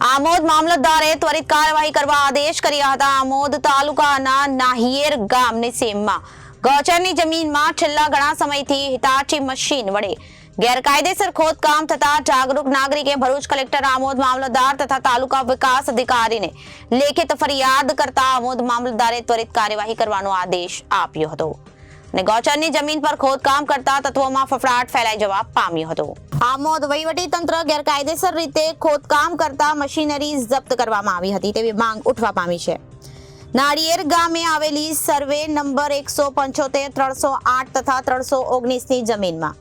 આમોદ મામલતદારે ત્વરિત કાર્યવાહી કરવા આદેશ કર્યા હતા. આમોદ તાલુકાના નાહિયેર ગામની સીમમાં ગૌચરની જમીનમાં છેલ્લા ઘણા સમયથી હિતાચી મશીન વડે ગેરકાયદેસર ખોદકામ થતા જાગરૂક નાગરિકે ભરૂચ કલેક્ટર આમોદ મામલતદાર તથા તાલુકા વિકાસ અધિકારીને લેખિત ફરિયાદ કરતા આમોદ મામલતદારે ત્વરિત કાર્યવાહી કરવાનો આદેશ આપ્યો હતો અને ગૌચરની જમીન પર ખોદકામ કરતા તત્વોમાં ફફડાટ ફેલાઈ જવા પામ્યો હતો. આમોદ વહીવટી તંત્ર ગેરકાયદેસર રીતે ખોદકામ કરતા મશીનરી જપ્ત કરવામાં આવી હતી તેવી માંગ ઉઠવા પામી છે. નાળિયેર ગામે આવેલી સર્વે નંબર એકસો પંચોતેર, ત્રણસો આઠ તથા ત્રણસો ઓગણીસની જમીનમાં.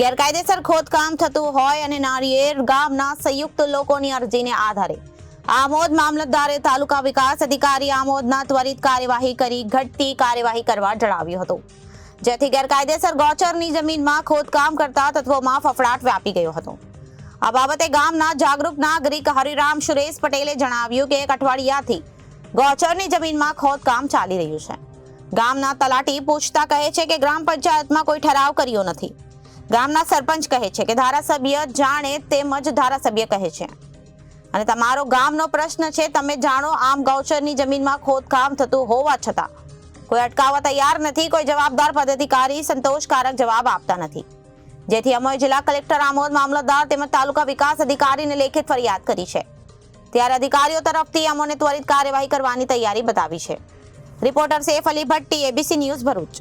ગેરકાયદેસર ખોદકામ થતું હોય અને નાળિયેર ગામના સંયુક્ત લોકોની અરજીને આધારે. આમોદ મામલતદારે તાલુકા વિકાસ અધિકારી આમોદના ત્વરિત કાર્યવાહી કરી ઘટતી કાર્યવાહી કરવા જણાવ્યું હતું. જેથી ગેરકાયદેસર ગૌચરની જમીનમાં ખોદકામ કરતા તત્વોમાં ફફડાટ વ્યાપી ગયો હતો. આ બાબતે ગામના જાગૃત નાગરિક હરિરામ સુરેશ પટેલે જણાવ્યું કે એક અઠવાડિયાથી ગૌચરની જમીનમાં ખોદકામ ચાલી રહ્યું છે. ગામના તલાટી પૂછતા કહે છે કે ગ્રામ પંચાયતમાં કોઈ ઠરાવ કર્યો નથી. ગામના સરપંચ કહે છે કે ધારાસભ્ય જાણે તેમજ ધારાસભ્ય કહે છે. અને તમારો ગામનો પ્રશ્ન છે, તમે જાણો આમ ગૌચરની જમીનમાં ખોદકામ થતું હોવા છતાં કોઈ અટકાવવા તૈયાર નથી, કોઈ જવાબદાર પદાધિકારી સંતોષકારક જવાબ આપતા નથી. જેથી અમે જિલ્લા કલેક્ટર આમોદ મામલતદાર તેમજ તાલુકા વિકાસ અધિકારીને લેખિત ફરિયાદ કરી છે. ત્યારે અધિકારીઓ તરફથી અમોને ત્વરિત કાર્યવાહી કરવાની તૈયારી બતાવી છે. Reporter Saif Ali Bhatti ABC news Bharuch.